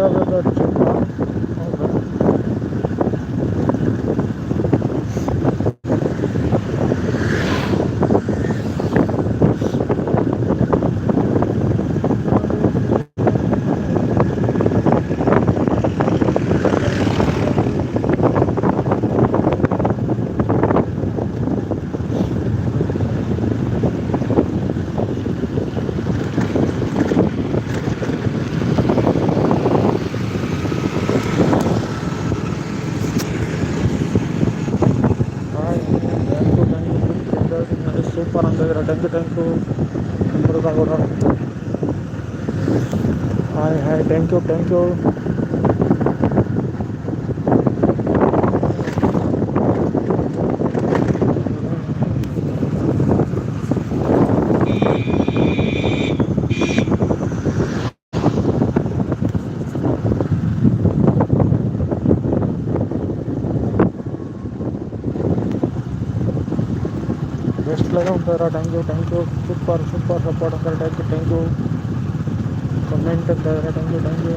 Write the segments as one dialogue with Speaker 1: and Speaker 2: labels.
Speaker 1: Bla. Thank you thank you best live ಅಂತಾರೆ thank you thank you super super support ಅಂತಾರೆ thank you thank you comment ಅಂತ ಇದ್ದಾರೆ thank you thank you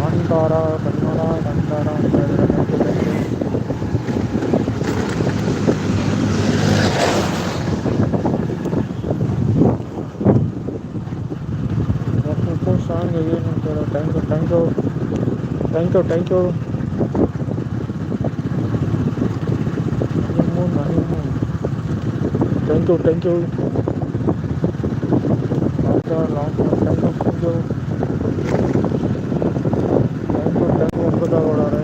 Speaker 1: Kantara Kannada Kantara ಅಂತ ಇದ್ದಾರೆ thank you thank you ಒಬ್ಬೊಬ್ಬ song ಏನು ಅಂತಾರೆ thank you thank you thank you thank you ನನಿಮ್ಮು ನನಿಮ್ಮು thank you thank you thank you thank you thank you thank you thank you Amrutha ಗೌಡರೇ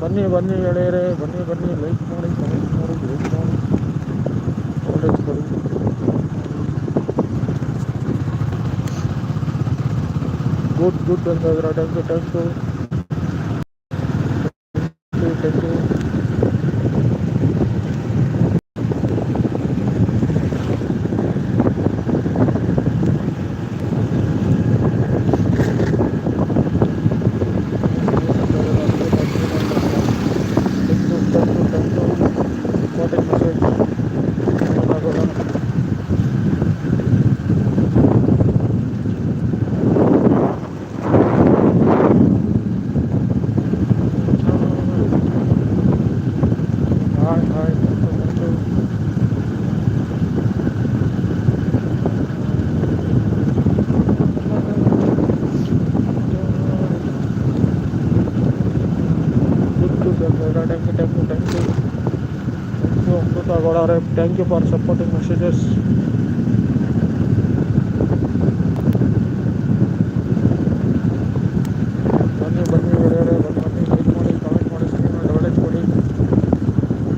Speaker 1: ಬನ್ನಿ ಬನ್ನಿ ಗೆಳೆಯರೇ ಬನ್ನಿ ಬನ್ನಿ ಲೈಕ್ ಮಾಡಿ ಕಮೆಂಟ್ ಮಾಡಿ ಲೈಕ್ ಮಾಡಿ ಒಳ್ಳೆ ಕೊಡಿ ಗುಡ್ ಗುಡ್ ಅಂತ ಇದ್ರೆ thank you thank you thank you thank you thank you thank you thank you Amrutha Gowda ಅವರೇ thank you for supporting messages ಬನ್ನಿ ಬನ್ನಿ ಒಳ್ಳೆಯವರೇ ಬನ್ನಿ ಬನ್ನಿ ಲೈಕ್ ಮಾಡಿ ಕಮೆಂಟ್ ಮಾಡಿ ಸ್ಕ್ರೀನ್ ಮಾಡಿ ಡೆವಲಪ್ ಕೊಡಿ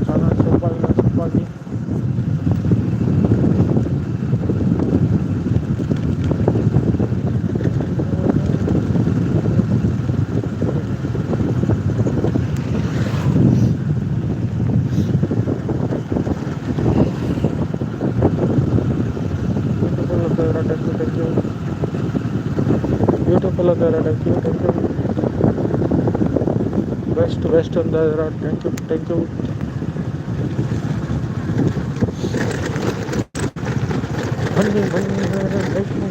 Speaker 1: ಚಾನಲ್ ಸ್ವಲ್ಪ ಇಲ್ಲ ಸ್ವಲ್ಪ ಆಗಿ ಬ್ಯೂಟಿಫುಲ್ ಅಂತ ಇರೋ thank you thank you beautiful ಅಂತ ಇರೋ thank you thank you best best ಅಂತ ಥ್ಯಾಂಕ್ ಯು ಥ್ಯಾಂಕ್ ಯು ಬನ್ನಿ ಬನ್ನಿ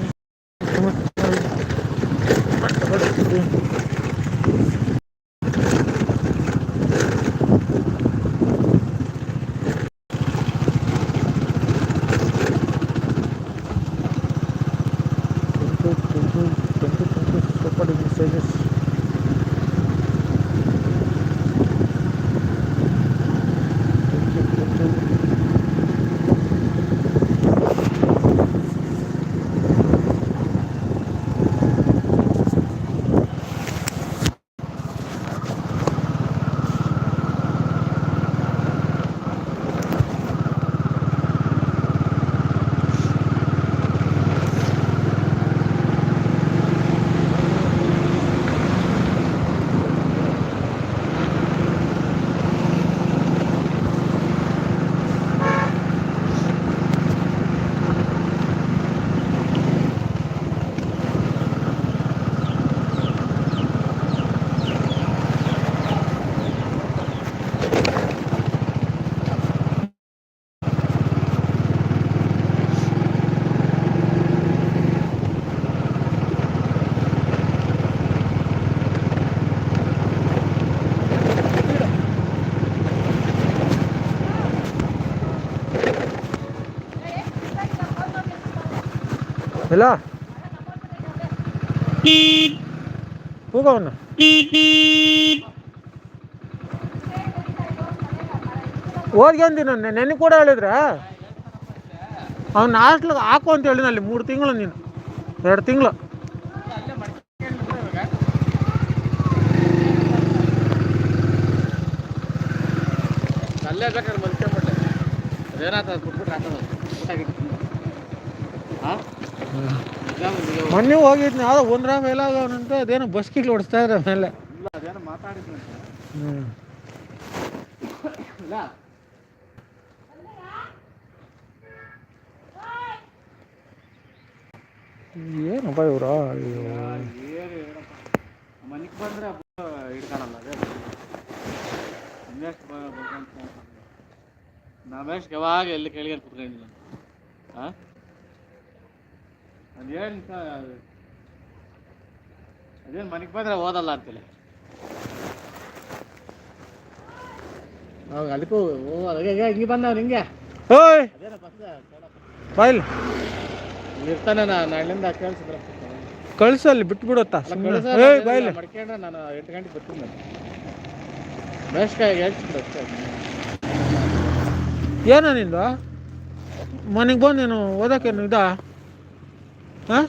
Speaker 1: ಇಲ್ಲ ಹೋಗವನ್ನ ಓದ್ಕೊಂಡಿ ನಾನು ನೆನೆ ಕೂಡ ಹೇಳಿದ್ರ ಅವ್ನ ಹಾಸ್ಟ್ಲಿಗೆ ಹಾಕು ಅಂತ ಹೇಳಿದ ಅಲ್ಲಿ ಮೂರು ತಿಂಗಳು ನೀನು. ಎರಡು ತಿಂಗಳು.
Speaker 2: ಅಲ್ಲೇ
Speaker 1: ಮೊನ್ನೆ ಹೋಗಿದ್ನ ಯಾವ್ದೋ ಒಂದ್ರ ಮೇಲೆ ಆಗವನಂತ ಅದೇನೋ ಬಸ್ಕಿಗೆ ಓಡಿಸ್ತಾ ಇದ್ರೆ ಮೇಲೆ.
Speaker 2: ಇಲ್ಲ ಅದೇನೋ ಮಾತಾಡಿದ್ನಂತೆ
Speaker 1: ಹ್ಞೂ
Speaker 2: ಇಲ್ಲ.
Speaker 1: ಏನಪ್ಪ ಇವ್ರ?
Speaker 2: ಮನೆಗೆ ಬಂದರೆ ಹಿಡ್ಕೊಳಲ್ಲ ನಾವೆಷ್ಟು ಯಾವಾಗ ಎಲ್ಲಿ ಕೇಳಿಗೆ ಕುತ್ಕೊಂಡಿಲ್ಲ ಹಾಂ ಅದೇನು ಅದೇನು ಮನೆಗೆ ಬಂದರೆ ಓದಲ್ಲ ಅಂತೇಳಿ. ಅವಾಗ ಅದಕ್ಕೂ ಓ ಅದೇ ಹಿಂಗೆ ಬಂದವ್ ಹಿಂಗೆ.
Speaker 1: ಓಯ್!
Speaker 2: ಇರ್ತಾನೆ ನಾ ನಾಳಿಂದ ಕೇಳಿಸಿದ್ರ
Speaker 1: ಕಳ್ಸಲ್ಲಿ ಬಿಟ್ಬಿಡುತ್ತಾ ಏಯ್ ಬೈಲ್
Speaker 2: ಮಡ್ಕೊಂಡ್ರೆ ನಾನು ಎಂಟು ಗಂಟೆಗೆ ಬರ್ತೀನಿ. ನಾನು ಬೇಸ್ಕಾಯಿ ಹೇಳ್ತಿದ್ರು ಅಷ್ಟೇ.
Speaker 1: ಏನೋ ನಿಂದು? ಮನೆಗೆ ಬಂದು ನೀನು ಓದಕ್ಕೇನು ಇದಾ? ಹಾಂ?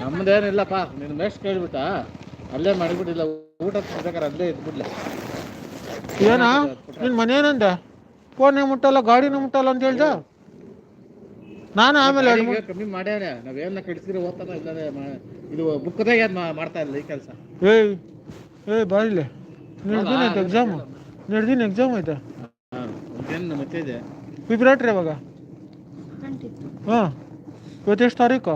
Speaker 2: ನಮ್ದೇನಿಲ್ಲಪ್ಪ ನೀನು ಮೆಸ್ಟ್ ಕೇಳ್ಬಿಟ್ಟ. ಅಲ್ಲೇ ಮಾಡಿಬಿಟ್ಟಿಲ್ಲ ಊಟ ತಿನ್ಬೇಕಾರೆ ಅಲ್ಲೇ ಇದ್ಬಿಡ್ಲೆ.
Speaker 1: ಏನಾ? ನಿನ್ ಮನೆ ಫೋನ್ ಮುಟ್ಟಲ್ಲ ಗಾಡಿನ ಮುಟ್ಟಲ್ಲ ಅಂತ ಹೇಳ್ದ? ನಾನು ಆಮೇಲೆ
Speaker 2: ಕಮ್ಮಿ ಮಾಡ್ಯಾನೆ ನಾವೇನ ಕೆಡಿಸಿದ್ರೆ ಓದ್ತಾನ ಇಲ್ಲ ಇದು ಬುಕ್ದಾಗ ಏನು ಮಾಡ್ತಾ ಇಲ್ಲ ಈ ಕೆಲಸ?
Speaker 1: ಏಯ್ ಏಯ್ ಬಾಯಿಲೆ. ನಡ್ದಿನ ಎಕ್ಸಾಮ್ ಎಕ್ಸಾಮು ನೆಡ್ದಿನ ಎಕ್ಸಾಮ್
Speaker 2: ಆಯ್ತಾ ಏನು ಮತ್ತೆ ಇದೆ
Speaker 1: ಫಿಬ್ರವರಿ ಹಾಂ ಇವತ್ತೆಷ್ಟು ತಾರೀಕು?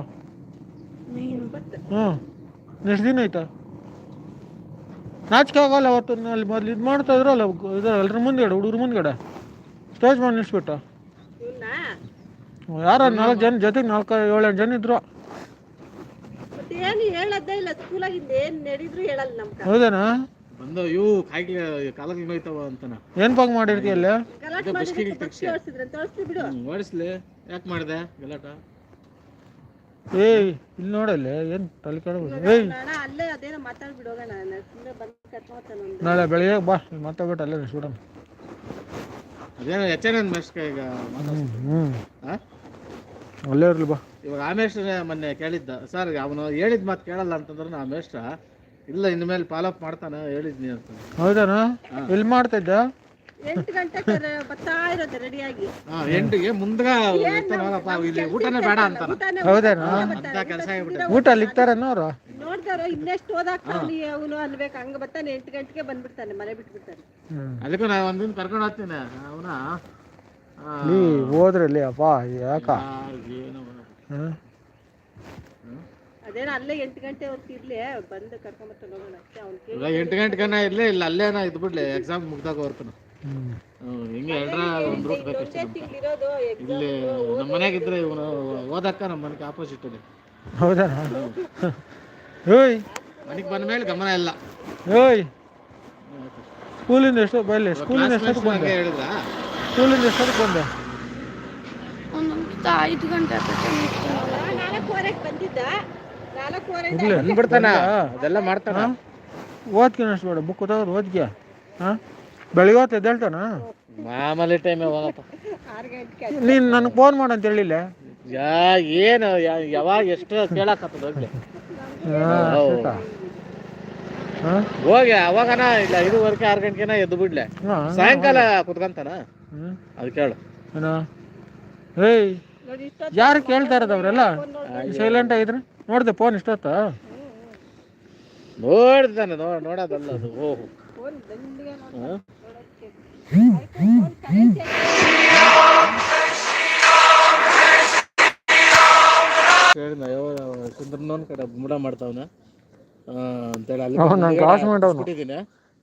Speaker 1: ಹಾಂ ಎಷ್ಟು ದಿನ ಆಯ್ತಾ? ನಾಚಿಕೆ ಆಗಲ್ಲ ಅವತ್ತು ಅಲ್ಲಿ ಮೊದ್ಲು ಇದು ಮಾಡ್ತಾ ಇದ್ರಲ್ಲ ಇದು ಎಲ್ಲರ ಮುಂದ್ಗಡೆ ಹುಡುಗ್ರ ಮುಂದ್ಗಡೆ. ಸ್ಟೇಜ್ ಮಾಡಿ ನಿಲ್ಸ್ಬಿಟ್ಟ. ಯಾರ ನಾಲ್ಕು ಜನ ಜೊತೆಗೆ ನಾಲ್ಕು ಏಳೆಂಟು ಜನ ಇದ್ರು. ಹೌದೇನಾ?
Speaker 2: ಇವು ಕಾಯಿಗೆ ಕಾಲಕ್ಕೆ ನೋಯ್ತಾವ ಅಂತನ.
Speaker 1: ಏನು
Speaker 3: ಓಡಿಸಿದ್ರೆ ತೋರಿಸ್ಲಿ ಬಿಡು.
Speaker 2: ಓಡಿಸ್ಲಿ. ಯಾಕೆ ಮಾಡಿದೆ ಗಲಾಟ?
Speaker 1: ಏಯ್ ಇಲ್ಲಿ ನೋಡಲ್ಲ ಏನು ತಲೆ ಏಯ್.
Speaker 3: ಅಲ್ಲೇ
Speaker 1: ನಾಳೆ ಬೆಳಿಗ್ಗೆ ಬಾ ಮಾತಾಡ್ಬಿಟ್ಟು ಅಲ್ಲೇ ಸ್ಟೂಡೆಂಟ್
Speaker 2: ಅದೇನೋ ಎಚ್ ಎನ್ ಎನ್ ಮೇಷ್ಟ್ಗೆ ಈಗ
Speaker 1: ಅಲ್ಲೇ ಇರಲಿ ಬಾ.
Speaker 2: ಇವಾಗ ಆ ಮೇಷ್ಟ್ರೇ ಮೊನ್ನೆ ಕೇಳಿದ್ದ. ಸರ್ ಅವನು ಹೇಳಿದ ಮಾತು ಕೇಳಲ್ಲ ಅಂತಂದ್ರೆ ಆ ಮೇಷ್ಟ್ರ ಇಲ್ಲ ಇನ್ಮೇಲೆ ಫಾಲೋಅಪ್ ಮಾಡ್ತಾನೆ ಹೇಳಿದ್ನಿ ಅಂತ.
Speaker 1: ಹೌದಾನ? ಎಲ್ಲಿ ಮಾಡ್ತಿದ್ದ?
Speaker 3: ಎಂಟು ಗಂಟೆ ಬರ್ತಾ ಇರೋದು ರೆಡಿಯಾಗಿ
Speaker 2: ಹಾ ಎಂಟಿಗೆ ಹೋಗಪ್ಪ ಇಲ್ಲಿ ಊಟನೇ ಬೇಡ
Speaker 3: ಅಂತ
Speaker 1: ಹೌದೇನಾ?
Speaker 2: ಅಂತ ಕೆಲಸ ಆಗ್ಬಿಟ್ಟೆ
Speaker 1: ಊಟ ಅಲ್ಲಿ ಇಕ್ತಾರೇನೋ ಅವ್ರು
Speaker 3: ನೋಡ್ದಾರ ಇನ್ನೆಷ್ಟು ಓದಾಕ್ತಾವ್ನಿ ಅವನು ಅನ್ಬೇಕು ಹಂಗ ಬರ್ತಾನೆ ಎಂಟು ಗಂಟೆಗೆ ಬಂದ್ಬಿಡ್ತಾನೆ ಮನೆ ಬಿಟ್ಬಿಡ್ತಾನೆ.
Speaker 2: ಅದಕ್ಕೂ ನಾನು ಒಂದಿನ ಕರ್ಕೊಂಡು ಹೋಗ್ತೀನಿ. ಅವನ
Speaker 1: ಇಲ್ಲಿ ಹೋದ್ರಲ್ಲಿ ಅಪ್ಪ ಯಾಕ?
Speaker 2: ಏನು
Speaker 3: ಅದೇನೋ ಅಲ್ಲೇ ಎಂಟು ಹೊತ್ತು ಇರ್ಲಿ ಬಂದು ಕರ್ಕೊಂಬರ್ತಾನೆ ಹೋಗೋಣ ಅಷ್ಟೇ ಅವ್ನು ಕೇಳಿ.
Speaker 2: ಇವಾಗ ಎಂಟು ಗಂಟೆಗನ ಇರ್ಲಿ ಇಲ್ಲ ಅಲ್ಲೇನ ಇದ್ ಬಿಡ್ಲಿ ಎಕ್ಸಾಮ್ ಮುಗ್ದಾಗ ಹೊರ್ತಾನ
Speaker 1: ಹ್ಞೂ
Speaker 2: ಹಿಂಗೆ ಎರಡರ ಒಂದು ರೂಟ್ ಬೇಕಷ್ಟೇ
Speaker 3: ಒಂದೇ ತಿಂಗಳಿರೋದು
Speaker 2: ಇಲ್ಲಿ ನಮ್ಮ ಮನೆಗಿದ್ರೆ ಇವನು ಓದಕ್ಕ ನಮ್ಮ ಮನೆಗೆ ಆಪೋಸಿಟ್ ಇದೆ
Speaker 1: ಹೌದಾ? ಓಯ್.
Speaker 2: ಮನೆಗೆ ಬಂದ ಮೇಲೆ ಗಮನ ಇಲ್ಲ.
Speaker 1: ಓಯ್. ಸ್ಕೂಲಿಂದ ಎಷ್ಟು ಬರಲಿ ಸ್ಕೂಲಿಂದ ಎಷ್ಟು ಬಂದೆ?
Speaker 2: ಹೇಳಿದ್ರ?
Speaker 1: ಸ್ಕೂಲಿಂದ ಎಷ್ಟು ಬಂದೆ?
Speaker 4: ಒಂದೊಂದು ಐದು ಗಂಟೆ
Speaker 3: ನಾಲ್ಕೂವರೆಗೆ ಬಂದಿದ್ದ.
Speaker 2: ಬಂದ್ಬಿಡ್ತಾನ ಅದೆಲ್ಲ ಮಾಡ್ತಾನ.
Speaker 1: ಓದ್ತೀನಿ ಅಷ್ಟು ಬೇಡ. ಬುಕ್ ತಗೋದು ಓದ್ಕ್ಯ ಹಾಂ? ಬೆಳಿಗ್ಗೆ ಹೊತ್ತು ಎದ್ದೇಳ್ತಾನ?
Speaker 2: ಮಾಮೂಲಿ ಟೈಮ್ ಹೋಗಪ್ಪ
Speaker 1: ನೀನು ನನಗೆ ಫೋನ್ ಮಾಡು ಅಂತ ಹೇಳಿಲ್ಲ?
Speaker 2: ಯಾ ಏನು ಯಾವಾಗ ಎಷ್ಟು ಕೇಳಾಕತ್ತದ ಹೋಗ್ಲಿ. ಹೋಗಿ ಅವಾಗನ ಇಲ್ಲ ಐದುವರೆಗೆ ಆರು ಗಂಟೆನ ಎದ್ದು ಬಿಡ್ಲೆ. ಸಾಯಂಕಾಲ ಕುತ್ಕಂತಾನ?
Speaker 1: ಹ್ಞೂ
Speaker 2: ಅದು ಕೇಳು.
Speaker 1: ಏಯ್ ಯಾರು ಕೇಳ್ತಾ ಇರೋದು ಅವರೆಲ್ಲ? ಸೈಲೆಂಟ್ ಆಗಿದ್ರೆ? ನೋಡಿದೆ ಫೋನ್ ಇಷ್ಟೊತ್ತ
Speaker 2: ನೋಡ್ದಾನೆ ನೋಡ ನೋಡೋದಲ್ಲ ಅದು ಓಹ್.
Speaker 3: ಫೋನ್
Speaker 2: ಯಾವ? ಹೇಳಿದ ಸುಂದ್ರನೋನ್ ಕಡೆ ಮುಡ ಮಾಡ್ತಾವನ. ಅಂತೇಳಿ ಅಲ್ಲಿ
Speaker 1: ನನ್ನ ಕ್ಲಾಸ್ಮೇಟ್ ಅವನು.
Speaker 2: ಬಿಟ್ಟಿದ್ದೀನಿ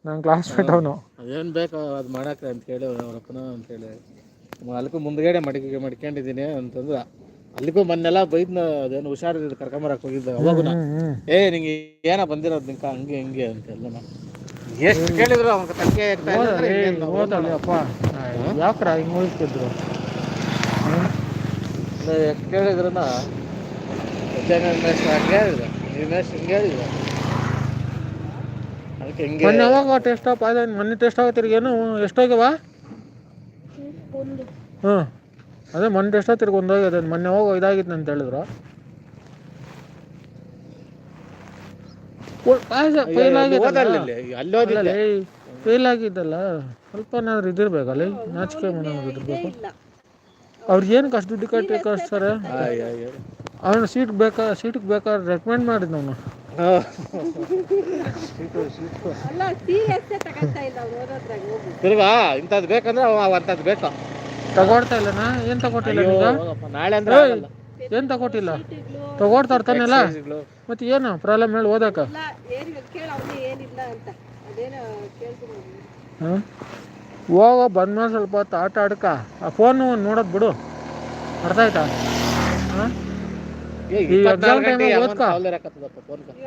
Speaker 1: ನನ್ನ ಕ್ಲಾಸ್ಮೇಟ್ ಅವನು.
Speaker 2: ಅದೇನು ಬೇಕೋ ಅದು ಮಾಡಕ್ಕೆ ಅಂತ ಹೇಳಿ ಅವರಪ್ಪನ ಅಂತೇಳಿ ಅದಕ್ಕೂ ಮುಂದ್ಗಡೆ ಮಡಿಕೆ ಮಡ್ಕೊಂಡಿದ್ದೀನಿ ಅಂತಂದ್ರೆ ಅಲ್ಲಿಗೂ ಮೊನ್ನೆಲ್ಲ ಬೈದ್ನ ಅದೇನು ಹುಷಾರಿದ್ದು ಕರ್ಕೊಂಬರಕ್ ಹೋಗಿದ್ದೆ ಅವಾಗ ಏ ನಿಂಗೆ ಏನ ಬಂದಿರೋದು ನಿಂಕ ಹಂಗೆ ಹಿಂಗೆ ಅಂತೆಲ್ಲ ಎಷ್ಟು ಕೇಳಿದ್ರು ಅವ್ನ
Speaker 1: ತಕ್ಕೆ ಅಪ್ಪ ಯಾಕ್ರ ಹಿಂಗೆ ಹೋಗ್ತಿದ್ರು
Speaker 2: ಎಷ್ಟು ಕೇಳಿದ್ರು ಮೇಸ್ಟ್ ಹಂಗೆ ಹೇಳಿದ್ರು ಈ ಮೇಸ್ಟ್ ಹಿಂಗೆ ಹೇಳಿದ್ರು ಅದಕ್ಕೆ ಹಿಂಗೆ
Speaker 1: ಮೊನ್ನೆ ಯಾವಾಗ ಟೆಸ್ಟ್ ಆಪ್ ಆಯ್ತು ಮೊನ್ನೆ ಟೆಸ್ಟ್ ಆಗತ್ತಿರ್ಗೇನು ಎಷ್ಟೋಗ್ಯವ? ಹ್ಞೂ ಅದೇ ಮೊನ್ನೆ ಟೆಸ್ಟ್ ತಿರ್ಗಿ ಒಂದು ಹೋಗ್ಯದ ಮೊನ್ನೆ ಹೋಗೋ ಇದಾಗಿತ್ತು ಅಂತ ಹೇಳಿದ್ರು. ಫೇಲ್ ಆಗಿದ್ದಲ್ಲ ಸ್ವಲ್ಪ ಏನಾದ್ರು ಇದಿರ್ಬೇಕಲ್ಲ ನಾಚಿಕೆ ಮನೆ ಇದಿರ್ಬೇಕು?
Speaker 3: ಅವ್ರಿಗೇನು
Speaker 1: ಅವ್ರಿಗೆ ಏನಕ್ಕೆ ಅಷ್ಟು ದುಡ್ಡು ಕಟ್ಟಿ ಕಳಿಸ್ತಾರೆ? ಅವನು ಸೀಟ್ ಬೇಕಾ ಸೀಟಿಗೆ ಬೇಕಾದ್ರೆ ರೆಕಮೆಂಡ್ ಮಾಡಿದ್ನ ಅವನು
Speaker 3: ಅಲ್ಲ ಸೀರಿಯಸ್ ತಗೊಂತಾ ಇಲ್ಲ ಓದೋದ್ರಾಗ ಹೋಗಿ
Speaker 2: ತಿರ್ಗಾ ಇಂಥದ್ದು ಬೇಕಂದ್ರೆ ಅವ ಅಂಥದ್ದು ಬೇಕು.
Speaker 1: ತಗೊಳ್ತಾ ಇಲ್ಲನಾ ಏನ್ ತಗೊಟ್ಟಿಲ್ಲ
Speaker 2: ಏನ್
Speaker 1: ಈಗ
Speaker 2: ಹೋಗಪ್ಪ, ನಾಳೆ ಅಂದ್ರೆ
Speaker 1: ಏಯ್
Speaker 2: ಆಗಲ್ಲ.
Speaker 1: ಏನು ತಗೊಟ್ಟಿಲ್ಲ? ತಗೊಡ್ತಾ ಇರ್ತಾನೆಲ್ಲ. ಮತ್ತೆ ಏನು ಪ್ರಾಬ್ಲಮ್ ಹೇಳಿ ಓದಾಕ?
Speaker 3: ಇಲ್ಲ ಏನಿಲ್ಲ ಕೇಳ ಅವನೇ ಏನಿಲ್ಲ ಅಂತ. ಅದೇನೋ ಕೇಳ್ತೀನಿ.
Speaker 1: ಹಾಂ? ಹೋಗೋ ಬಂದ್ಮೇಲೆ ಸ್ವಲ್ಪ ಹೊತ್ತು ಆಟ ಆಡ್ಕ. ಆ ಫೋನು ನೋಡೋದು ಬಿಡು. ಅರ್ಥ ಆಯ್ತಾ? ಹಾಂ?
Speaker 2: ಏ, ಟೈಮ್
Speaker 1: ಓದ್ಕ.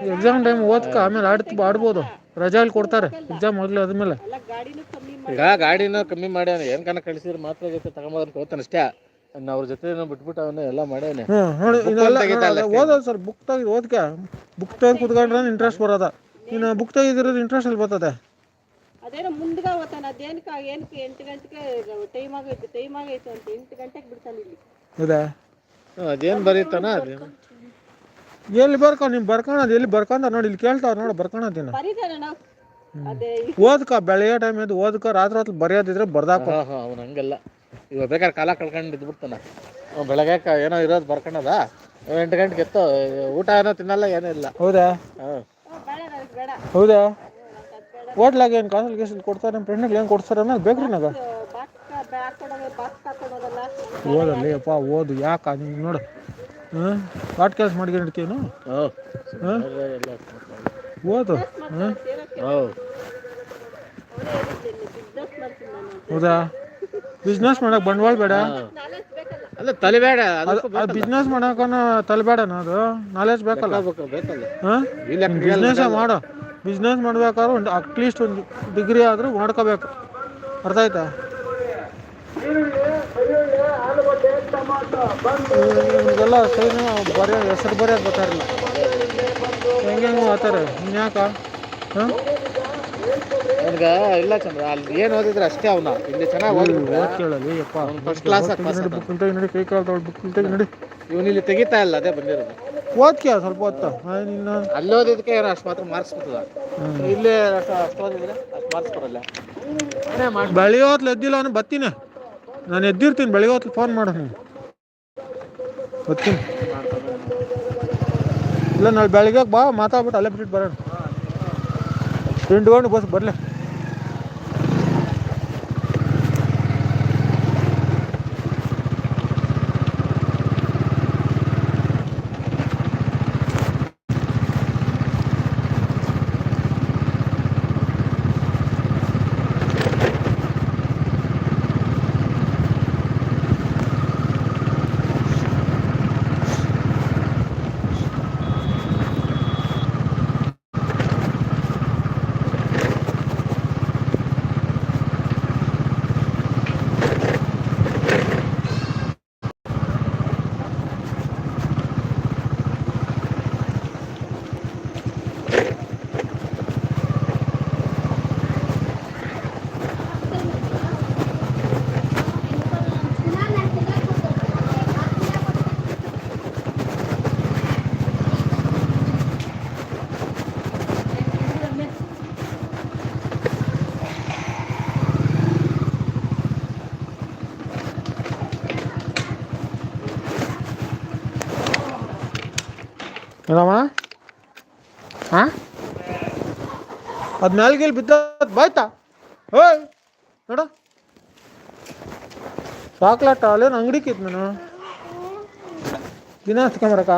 Speaker 1: ಎಕ್ಸಾಮ್ ಟೈಮ್ ಓದ್ಕ ಆಮೇಲೆ ಆಡ್ತ ಆಡ್ಬೋದು. ರಜಾಲಿ ಕೊಡ್ತಾರೆ ಎಕ್ಸಾಮ್
Speaker 3: ಕಮ್ಮಿ ಮಾಡಿ
Speaker 2: ಈಗ ಗಾಡಿನ ಕಮ್ಮಿ ಮಾಡ್ಯಾನ ಏನ್ ಕನ ಕಳಿಸಿದ್ರೆ ಮಾತ್ರ ಜೊತೆ ತಗೊಂಬೋದನ್ ಹೋಗ್ತಾನೆ ಅಷ್ಟೇ. ಅವ್ನ ಅವ್ರ ಜೊತೆ ಬಿಟ್ಬಿಟ್ಟು ಅವನ್ನ ಎಲ್ಲ ಮಾಡ್ಯಾನೆ.
Speaker 1: ಓದೋದು ಸರ್ ಬುಕ್ ತೆಗೆದು ಓದ್ಕ. ಬುಕ್ ತೆಗೆದು ಕುತ್ಕೊಂಡ್ರೆ ಇಂಟ್ರೆಸ್ಟ್ ಬರೋದ? ಇನ್ನು ಬುಕ್ ತೆಗೆದಿರೋದು ಇಂಟ್ರೆಸ್ಟ್ ಅಲ್ಲಿ ಬರ್ತದೆ.
Speaker 3: ಹೌದಾ ಮುಂದ್ಗ ಹೋಗ್ತಾನ ಅದೇನಕ್ಕೆ ಏನಕ್ಕೆ ಎಂಟು ಗಂಟೆಗೆ ಟೈಮ್ ಆಗೈತೆ ಟೈಮ್ ಆಗೈತೆ ಅಂತ ಎಂಟು ಗಂಟೆಗೆ ಬಿಡ್ತಾನೆ ಇಲ್ಲಿ.
Speaker 2: ಹ್ಮ್, ಅದೇನ್ ಬರೀತಾನ ಅದೇನು?
Speaker 1: ಎಲ್ಲಿ ಬರ್ಕೊ ನಿಮ್ ಬರ್ಕೊಳೋದು ಎಲ್ಲಿ ಬರ್ಕೊಂಡ ನೋಡಿ ಇಲ್ಲಿ ಕೇಳ್ತಾವ್ ನೋಡಿ ಬರ್ಕೊಳೋದಿನ
Speaker 3: ಬರೀತಾನೆ ನಾವು ಅದೇ
Speaker 1: ಓದ್ಕ ಬೆಳೆಯ ಟೈಮ್ ಇದು ಓದ್ಕ ರಾತ್ರಿ ಹೊತ್ತು ಬರೆಯೋದಿದ್ರೆ ಬರ್ದಾಕ.
Speaker 2: ಅವ್ನು ಹಂಗೆಲ್ಲ. ಇವಾಗ ಬೇಕಾದ್ರೆ ಕಾಲ ಕಳ್ಕೊಂಡು ಇದ್ಬಿಡ್ತಾನ. ಅವ್ನ್ ಬೆಳಗ್ಗೆ ಕ- ಏನೋ ಇರೋದು ಬರ್ಕೊಳದ ಎಂಟು ಗಂಟೆಗೆ ಎತ್ತು ಊಟ ಏನೋ ತಿನ್ನಲ್ಲ ಏನೂ ಇಲ್ಲ.
Speaker 1: ಹೌದಾ? ಹೌದಾ? ಹೋಟ್ಲಾಗ ಏನು ಕಾಸಲ್ ಗೀಸಲ್ ಕೊಡ್ತಾರೆ? ನಮ್ಮ ಫ್ರೆಂಡಿಗೆ ಏನು ಕೊಡ್ತಾರೆ? ಅನ್ನೋದು
Speaker 3: ಬಾಕ್ಸ್ ಹಾಕೊಡೋದಲ್ಲ
Speaker 1: ಓದಲ್ಲಿ ಅಪ್ಪ ಓದು ಯಾಕ ನಿಂಗೆ ನೋಡು. ಹಾಂ? ಪಾಟ್ ಕೆಲಸ ಮಾಡ್ಕೊಂಡಿರ್ತೀನು
Speaker 2: ಹೌದು
Speaker 1: ಹಾಂ. ಓದು. ಹಾಂ?
Speaker 2: ಹೌದು?
Speaker 3: ಬಿಸ್ನೆಸ್
Speaker 1: ಮಾಡಕ್ಕೆ ಬಂಡವಾಳ ಬೇಡ.
Speaker 3: ನಾಲೆಜ್ ಬೇಕಲ್ಲ.
Speaker 2: ಅಲ್ಲ ತಲೆಬೇಡ ಬೇಡ.
Speaker 1: ಅದು ಬಿಸ್ನೆಸ್ ಮಾಡೋಕನ ತಲೆಬೇಡನ ಅದು. ನಾಲೆಜ್ ಬೇಕಲ್ಲ.
Speaker 2: ಬೇಕು ಬೇಕಲ್ಲ.
Speaker 1: ಹಾಂ?
Speaker 2: ಬಿಸ್ನೆಸ್
Speaker 1: ಮಾಡೋ ಮಾಡು. ಬಿಸ್ನೆಸ್ ಮಾಡ್ಬೇಕಾದ್ರೆ ಒಂದು ಅಟ್ಲೀಸ್ಟ್ ಒಂದು ಡಿಗ್ರಿ ಆದರೂ ಮಾಡ್ಕೋಬೇಕು ಅರ್ಥ ಆಯ್ತಾ? ಇವ್ರಿಗೆಲ್ಲ ಸೈನ್ ಬರೆಯೋ ಹೆಸರು ಬರೆಯೋದು ಗೊತ್ತಾರಿಲ್ಲ ಹೆಂಗೆ ಹೆಂಗೆ ಮಾತಾರೆ ಇನ್ಯಾಕ ಹಾಂ?
Speaker 2: ಅವ್ನಿಗೆ ಇಲ್ಲ ಚಂದ್ರ ಅಲ್ಲಿ ಏನು ಓದಿದ್ರೆ ಅಷ್ಟೇ ಅವನ. ಇಲ್ಲಿ ಚೆನ್ನಾಗಿ ಓದಿದ್ರೆ
Speaker 1: ಓದ್ ಕೇಳಲಿ ಯಪ್ಪ.
Speaker 2: ಫಸ್ಟ್ ಕ್ಲಾಸ್
Speaker 1: ನಡಿ ಬುಕ್ ತೆಗಿ ನಡಿ ಕೈ ಕಾಲು ತೊಗೊಳ್ ಬುಕ್ ತೆಗಿ ನೋಡಿ.
Speaker 2: ಇವನು ಇಲ್ಲಿ ತೆಗಿತಾ ಇಲ್ಲ ಅದೇ ಬಂದಿರೋದು.
Speaker 1: ಓದ್ಕೆ ಸ್ವಲ್ಪ ಹೊತ್ತ. ಹಾಯ್ ನಿನ್ನ
Speaker 2: ಅಲ್ಲಿ ಓದಿದ್ದಕ್ಕೆ ಏನೋ ಅಷ್ಟು ಮಾತ್ರ ಮಾರ್ಕ್ಸ್ ಬರ್ತದ ಇಲ್ಲೇ ಅಷ್ಟು ಅಷ್ಟು ಓದಿದ್ರೆ ಅಷ್ಟು ಮಾರ್ಕ್ಸ್ ಬರಲ್ಲ
Speaker 1: ಹೊತ್ತು ಎದ್ದಿಲ್ಲ ಅವನು ಬತ್ತೀನಿ. ನಾನು ಎದ್ದಿರ್ತೀನಿ, ಬೆಳಿಗ್ಗೆ ಹೊತ್ತು ಫೋನ್ ಮಾಡೋಣ ನೀವು ಬತ್ತೀನಿ ಇಲ್ಲ, ನಾಳೆ ಬೆಳಿಗ್ಗೆ ಬಾ, ಮಾತಾಡ್ಬಿಟ್ಟು ಅಲ್ಲೇ ಬಿಟ್ಟು ಬರೋಣ. ತಿಂಡ್ಕೊಂಡು ಬಸ್ ಬರಲಿ. ಏನಮ್ಮ ಹಾಂ ಅದು ಮ್ಯಾಲ್ಗಿಲ್ ಬಿದ್ದದ್ ಬಾಯ್ತಾ? ಓಯ್ ನೋಡು. ಚಾಕ್ಲೇಟ್ ಅಲ್ಲೇನು ಅಂಗಡಿಕಿತ್ತು ನಾನು ದಿನ ಹಚ್ಕೊಂಬರಕ್ಕ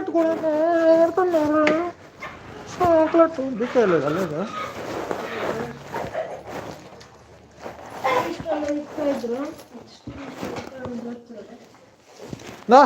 Speaker 1: ಚಾಕ್ಲೇಟ್ ಕೊಡೋಣ ಯಾರ್ತಾನೆ ಚಾಕ್ಲೇಟ್ ಬಿಟ್ಟ ಇಲ್ಲ ಅಲ್ಲದ ನಾ